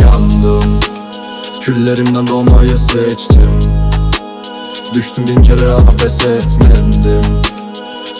Yandım. Küllerimden doğmayı seçtim. Düştüm bin kere ama etmedim.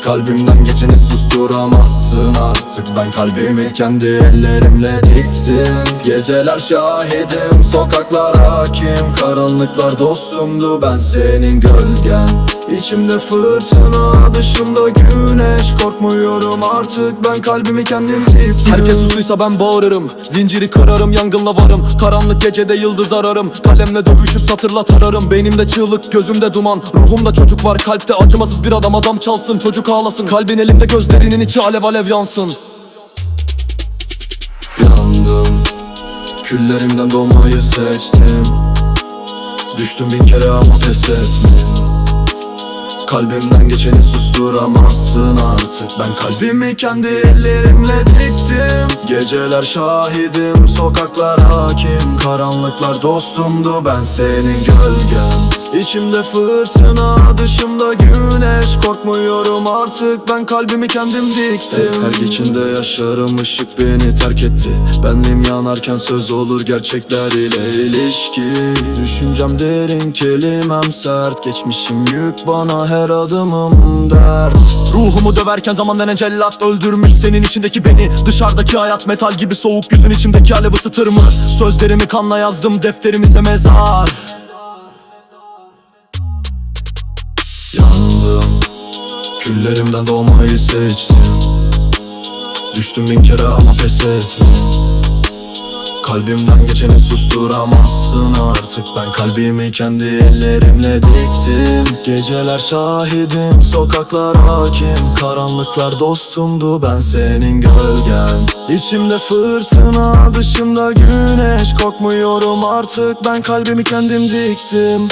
Kalbimden geçeni susturamazsın artık. Ben kalbimi kendi ellerimle diktim. Geceler şahidim, sokaklar hakim. Karanlıklar dostumdu, ben senin gölgen İçimde fırtına, dışımda güneş. Korkmuyorum artık, ben kalbimi kendim diktim Herkes susluysa ben bağırırım. Zinciri kırarım yangınla varım. Karanlık gecede yıldız ararım. Kalemle dövüşüp satırla tararım. Beynimde çığlık gözümde duman. Ruhumda çocuk var kalpte acımasız bir adam. Adam çalsın çocuk ağlasın. Kalbin elimde gözlerinin içi alev alev yansın. Yandım Küllerimden doğmayı seçtim. Düştüm bin kere ama pes etmedim Kalbimden geçeni susturamazsın artık. Ben kalbimi kendi ellerimle diktim. Geceler şahidim, sokaklar hakim. Karanlıklar dostumdu, ben senin gölgen. İçimde fırtına, dışımda güneş Korkmuyorum artık, ben kalbimi kendim diktim. Her geçinde yaşarım, ışık beni terk etti. Benliğim yanarken söz olur gerçekler ile ilişki. Düşüncem derin, kelimem sert. Geçmişim yük bana her adımım dert. Ruhumu döverken zaman denen cellat Öldürmüş senin içindeki beni. Dışarıdaki hayat metal gibi soğuk. Yüzün içimdeki alev ısıtır mı? Sözlerimi kanla yazdım defterim ise mezar. Yandım Küllerimden doğmayı seçtim. Düştüm bin kere ama pes etmedim Kalbimden geçeni susturamazsın artık. Ben kalbimi kendi ellerimle diktim. Geceler şahidim, sokaklar hakim. Karanlıklar dostumdu, ben senin gölgen. İçimde fırtına, dışımda güneş. Korkmuyorum artık, ben kalbimi kendim diktim